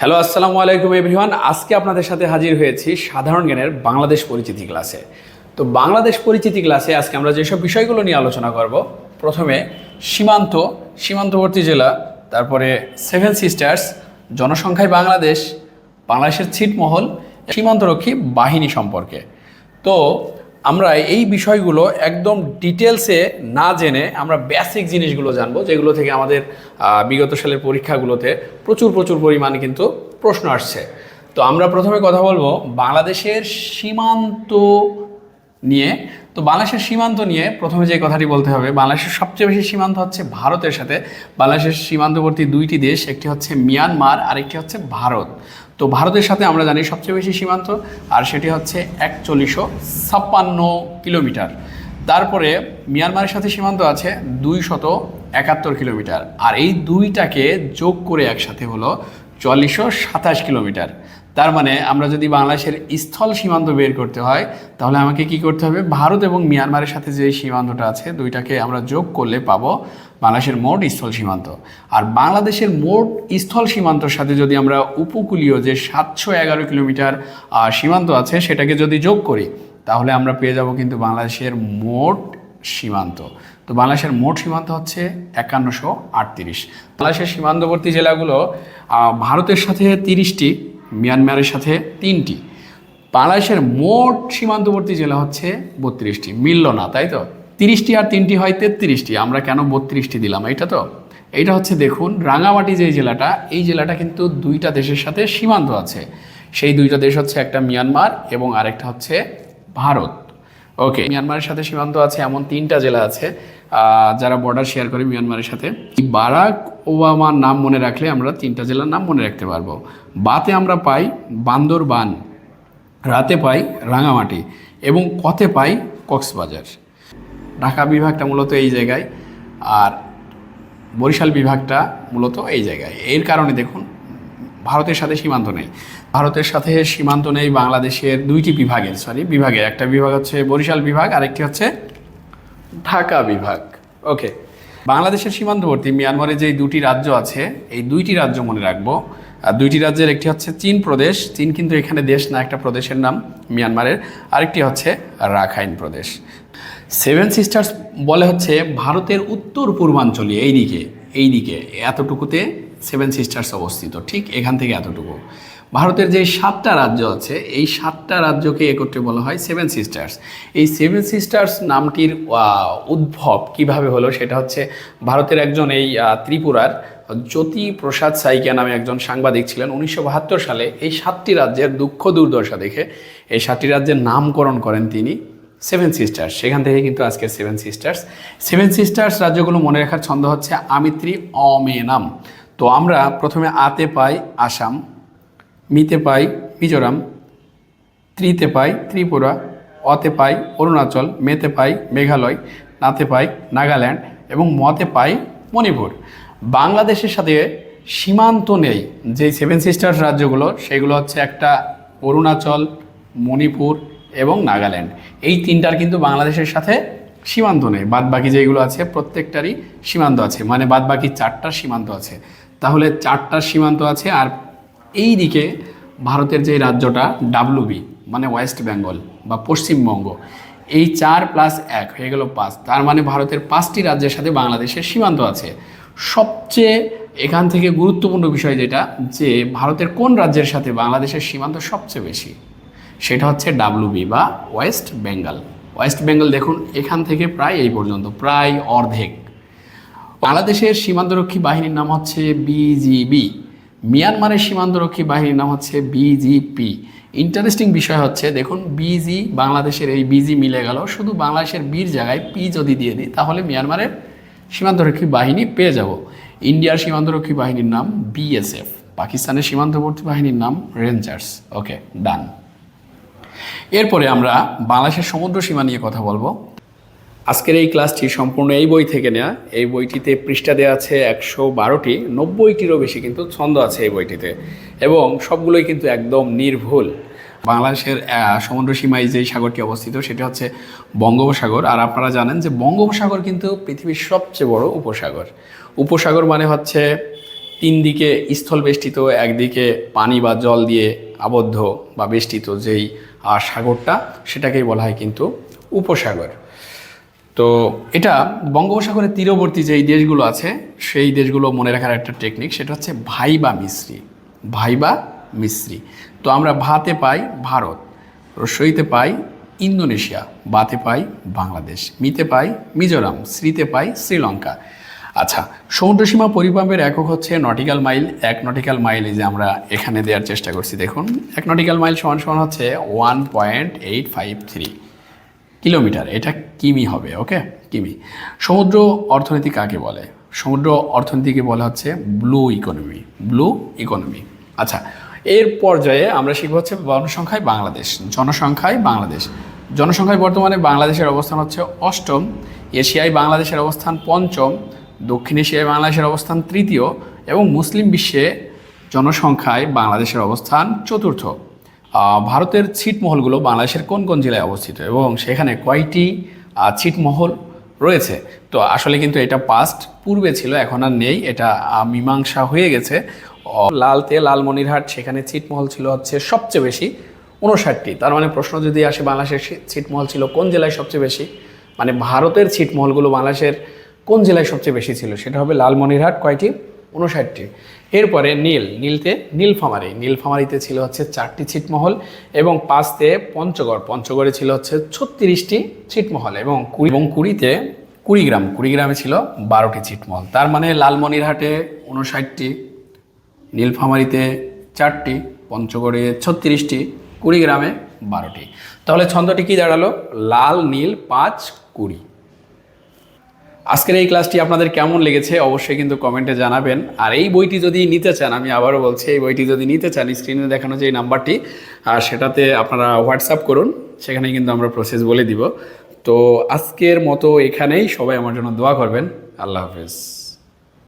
Hello আসসালামু আলাইকুম everyone আজকে আপনাদের সাথে হাজির হয়েছি সাধারণ জ্ঞানের বাংলাদেশ পরিচিতি ক্লাসে। তো বাংলাদেশ পরিচিতি ক্লাসে আজকে আমরা যেসব বিষয়গুলো নিয়ে আলোচনা করব, প্রথমে সীমান্ত, সীমান্তবর্তী জেলা, তারপরে সেভেন সিস্টার্স জনসংখ্যায় বাংলাদেশ, বাংলাদেশের ছিটমহল, সীমান্তরক্ষী বাহিনী সম্পর্কে। তো আমরা এই বিষয়গুলো একদম ডিটেলসে না জেনে আমরা বেসিক জিনিসগুলো জানব, যেগুলো থেকে আমাদের বিগত সালের পরীক্ষাগুলোতে প্রচুর প্রচুর পরিমাণে কিন্তু প্রশ্ন আসছে। তো আমরা প্রথমে কথা বলব বাংলাদেশের সীমান্ত নিয়ে। তো বাংলাদেশের সীমান্ত নিয়ে প্রথমে যে কথাটি বলতে হবে, বাংলাদেশের সবচেয়ে বেশি সীমান্ত হচ্ছে ভারতের সাথে। বাংলাদেশের সীমান্তবর্তী দুইটি দেশ, একটি হচ্ছে মিয়ানমার আর একটি হচ্ছে ভারত। তো ভারতের সাথে আমরা জানি সবচেয়ে বেশি সীমান্ত, আর সেটি হচ্ছে একচল্লিশশো ছাপ্পান্ন কিলোমিটার। তারপরে মিয়ানমারের সাথে সীমান্ত আছে দুই শত একাত্তর কিলোমিটার। আর এই দুইটাকে যোগ করে একসাথে হলো চল্লিশশো সাতাশ কিলোমিটার। তার মানে আমরা যদি বাংলাদেশের স্থল সীমান্ত বের করতে হয়, তাহলে আমাকে কি করতে হবে? ভারত এবং মিয়ানমারের সাথে যে সীমান্তটা আছে, দুইটাকে আমরা যোগ করলে পাবো বাংলাদেশের মোট স্থল সীমান্ত। আর বাংলাদেশের মোট স্থল সীমান্তর সাথে যদি আমরা উপকূলীয় যে সাতশো এগারো কিলোমিটার সীমান্ত আছে, সেটাকে যদি যোগ করি, তাহলে আমরা পেয়ে যাব কিন্তু বাংলাদেশের মোট সীমান্ত। তো বাংলাদেশের মোট সীমান্ত হচ্ছে একান্নশো আটত্রিশ। বাংলাদেশের সীমান্তবর্তী জেলাগুলো ভারতের সাথে তিরিশটি মিয়ানমারের সাথে তিনটি। বাংলাদেশের মোট সীমান্তবর্তী জেলা হচ্ছে বত্রিশটি। মিলল না, তাই তো? তিরিশটি আর তিনটি হয় তেত্রিশটি। আমরা কেন বত্রিশটি দিলাম এটা তো? এইটা হচ্ছে দেখুন, রাঙামাটি যে জেলাটা, এই জেলাটা কিন্তু দুইটা দেশের সাথে সীমান্ত আছে। সেই দুইটা দেশ হচ্ছে একটা মিয়ানমার এবং আরেকটা হচ্ছে ভারত। ওকে, মিয়ানমারের সাথে সীমান্ত আছে, এমন তিনটা জেলা আছে যারা বর্ডার শেয়ার করে মিয়ানমারের সাথে। বারাক ওবামার নাম মনে রাখলে আমরা তিনটা জেলার নাম মনে রাখতে পারব। বাতে আমরা পাই বান্দরবান রাতে পাই রাঙামাটি এবং কতে পাই কক্সবাজার। ঢাকা বিভাগটা মূলত এই জায়গায় আর বরিশাল বিভাগটা মূলত এই জায়গায়। এর কারণে দেখুন, ভারতের সাথে সীমান্ত নেই। ভারতের সাথে সীমান্ত নেই বাংলাদেশের দুইটি বিভাগের সরি বিভাগের। একটা বিভাগ হচ্ছে বরিশাল বিভাগ, আরেকটি হচ্ছে ঢাকা বিভাগ। ওকে বাংলাদেশের সীমান্তবর্তী মিয়ানমারে যে দুটি রাজ্য আছে, এই দুইটি রাজ্য মনে রাখব দুইটি রাজ্যের, একটি হচ্ছে চীন প্রদেশ। চীন কিন্তু এখানে দেশ না, একটা প্রদেশের নাম মিয়ানমারের। আরেকটি হচ্ছে রাখাইন প্রদেশ। সেভেন সিস্টার্স বলে হচ্ছে ভারতের উত্তর পূর্বাঞ্চলে এই দিকে এই দিকে এতটুকুতে সেভেন সিস্টার্স অবস্থিত। ঠিক এখান থেকে এতটুকু। ভারতের যে সাতটা রাজ্য আছে, এই সাতটা রাজ্যকে একত্রে বলা হয় সেভেন সিস্টার্স এই সেভেন সিস্টার্স নামটির উদ্ভব কীভাবে হলো সেটা হচ্ছে ভারতের একজন এই ত্রিপুরার জ্যোতি প্রসাদ সাইকিয়া নামে একজন সাংবাদিক ছিলেন। উনিশশো বাহাত্তর সালে এই সাতটি রাজ্যের দুঃখ দুর্দশা দেখে এই সাতটি রাজ্যের নামকরণ করেন তিনি সেভেন সিস্টার্স সেখান থেকে কিন্তু আজকে সেভেন সিস্টার্স সেভেন সিস্টার্স রাজ্যগুলো মনে রাখার ছন্দ হচ্ছে আমিত্রি অমেনাম। তো আমরা প্রথমে আতে পাই আসাম। মিতে পাই মিজোরাম, ত্রিতে পাই ত্রিপুরা, অতে পাই অরুণাচল, মেতে পাই মেঘালয়, নাতে পাই নাগাল্যান্ড এবং মতে পাই মণিপুর। বাংলাদেশের সাথে সীমান্ত নেই। যে সেভেন সিস্টার্স রাজ্যগুলো, সেগুলো হচ্ছে একটা অরুণাচল, মণিপুর এবং নাগাল্যান্ড। এই তিনটার কিন্তু বাংলাদেশের সাথে সীমান্ত নেই। বাদ বাকি যেগুলো আছে, প্রত্যেকটারই সীমান্ত আছে। মানে বাদ বাকি চারটার সীমান্ত আছে। তাহলে চারটার সীমান্ত আছে আর এই দিকে ভারতের যে রাজ্যটা ডাব্লুবি মানে ওয়েস্ট বেঙ্গল বা পশ্চিমবঙ্গ, এই চার প্লাস এক হয়ে গেল পাঁচ। তার মানে ভারতের পাঁচটি রাজ্যের সাথে বাংলাদেশের সীমান্ত আছে। সবচেয়ে এখান থেকে গুরুত্বপূর্ণ বিষয় যেটা, যে ভারতের কোন রাজ্যের সাথে বাংলাদেশের সীমান্ত সবচেয়ে বেশি? সেটা হচ্ছে ডাব্লুবি বা ওয়েস্ট বেঙ্গল ওয়েস্ট বেঙ্গল দেখুন, এখান থেকে প্রায় এই পর্যন্ত, প্রায় অর্ধেক। বাংলাদেশের সীমান্তরক্ষী বাহিনীর নাম হচ্ছে বিজিবি মিয়ানমারের সীমান্তরক্ষী বাহিনীর নাম হচ্ছে বিজিপি ইন্টারেস্টিং বিষয় হচ্ছে, দেখুন বিজি বাংলাদেশের এই বিজি মিলে গেল। শুধু বাংলাদেশের বীর জায়গায় পি যদি দিয়ে দিই, তাহলে মিয়ানমারের সীমান্তরক্ষী বাহিনী পেয়ে যাব। ইন্ডিয়ার সীমান্তরক্ষী বাহিনীর নাম বিএসএফ পাকিস্তানের সীমান্তবর্তী বাহিনীর নাম রেঞ্জার্স ওকে ডান এরপরে আমরা বাংলাদেশের সমুদ্র সীমা নিয়ে কথা বলব। আজকের এই ক্লাসটি সম্পূর্ণ এই বই থেকে নেওয়া এই বইটিতে পৃষ্ঠা দেওয়া আছে একশো বারোটি, নব্বইটিরও বেশি কিন্তু ছন্দ আছে এই বইটিতে। এবং সবগুলোই কিন্তু একদম নির্ভুল। বাংলাদেশের সমুদ্র সীমায় যে সাগরটি অবস্থিত, সেটি হচ্ছে বঙ্গোপসাগর। আর আপনারা জানেন যে বঙ্গোপসাগর কিন্তু পৃথিবীর সবচেয়ে বড় উপসাগর। উপসাগর মানে হচ্ছে তিন দিকে স্থল বেষ্টিত, একদিকে পানি বা জল দিয়ে আবদ্ধ বা বেষ্টিত যেই সাগরটা, সেটাকেই বলা হয় কিন্তু উপসাগর। তো এটা বঙ্গোপসাগরের তীরবর্তী যেই দেশগুলো আছে, সেই দেশগুলো মনে রাখার একটা টেকনিক সেটা হচ্ছে ভাইবা মিশ্রি। ভাইবা মিশ্রি। তো আমরা ভাতে পাই ভারত, রসইতে পাই ইন্দোনেশিয়া, বাতে পাই বাংলাদেশ, মিতে পাই মিজোরাম শ্রীতে পাই শ্রীলঙ্কা। আচ্ছা সমুদ্রসীমা পরিমাপের একক হচ্ছে নটিক্যাল মাইল এক নটিক্যাল মাইল যে আমরা এখানে দেওয়ার চেষ্টা করছি, দেখুন। এক নটিক্যাল মাইল সমান সমান হচ্ছে one point eight five three kilometre, এটা কিমি হবে, ওকে? কিমি। সমুদ্র অর্থনীতি কাকে বলে? সমুদ্র অর্থনীতিকে বলা হচ্ছে ব্লু ইকোনমি ব্লু ইকোনমি আচ্ছা এর পর্যায়ে আমরা শিখব হচ্ছে জনসংখ্যায় বাংলাদেশ জনসংখ্যায় বাংলাদেশ। জনসংখ্যায় বর্তমানে বাংলাদেশের অবস্থান হচ্ছে অষ্টম, এশিয়ায় বাংলাদেশের অবস্থান পঞ্চম, দক্ষিণ এশিয়ায় বাংলাদেশের অবস্থান তৃতীয় এবং মুসলিম বিশ্বে জনসংখ্যায় বাংলাদেশের অবস্থান চতুর্থ। ভারতের ছিটমহলগুলো বাংলাদেশের কোন কোন জেলায় অবস্থিত? এবং সেখানে কয়টি ছিটমহল রয়েছে? তো আসলে কিন্তু এটা পাস্ট পূর্বে ছিল, এখন আর নেই। এটা মীমাংসা হয়ে গেছে। লালতে লালমনিরহাট, সেখানে ছিটমহল ছিল হচ্ছে সবচেয়ে বেশি উনষাটটি। তার মানে প্রশ্ন যদি আসে, বাংলাদেশের ছিটমহল ছিল কোন জেলায় সবচেয়ে বেশি? মানে ভারতের ছিটমহলগুলো বাংলাদেশের কোন জেলায় সবচেয়ে বেশি ছিল? সেটা হবে লালমনিরহাট। কয়টি? উনষাটটি এরপরে নীল, নীলতে নীলফামারি। নীলফামারিতে ছিল হচ্ছে চারটি ছিটমহল এবং পাঁচতে পঞ্চগড়। পঞ্চগড়ে ছিল হচ্ছে ছত্রিশটি ছিটমহল এবং কুড়ি এবং কুড়িতে কুড়িগ্রাম। কুড়িগ্রামে ছিল বারোটি ছিটমহল। তার মানে লালমনিরহাটে উনষাটটি নীলফামারিতে চারটি, পঞ্চগড়ে ছত্রিশটি, কুড়িগ্রামে বারোটি। তাহলে ছন্দটি কি দাঁড়াল? লাল, নীল, পাঁচ, কুড়ি। আজকের এই ক্লাসটি আপনাদের কেমন লেগেছে অবশ্যই কিন্তু কমেন্টে জানাবেন। আর এই বইটি যদি নিতে চান, আমি আবারও বলছি, এই বইটি যদি নিতে চান, স্ক্রিনে দেখানো যে নাম্বারটি আর সেটাতে আপনারা হোয়াটসঅ্যাপ করুন সেখানে কিন্তু আমরা প্রসেস বলে দিব। তো আজকের মতো এখানেই সবাই আমার জন্য দোয়া করবেন। আল্লাহ হাফেজ।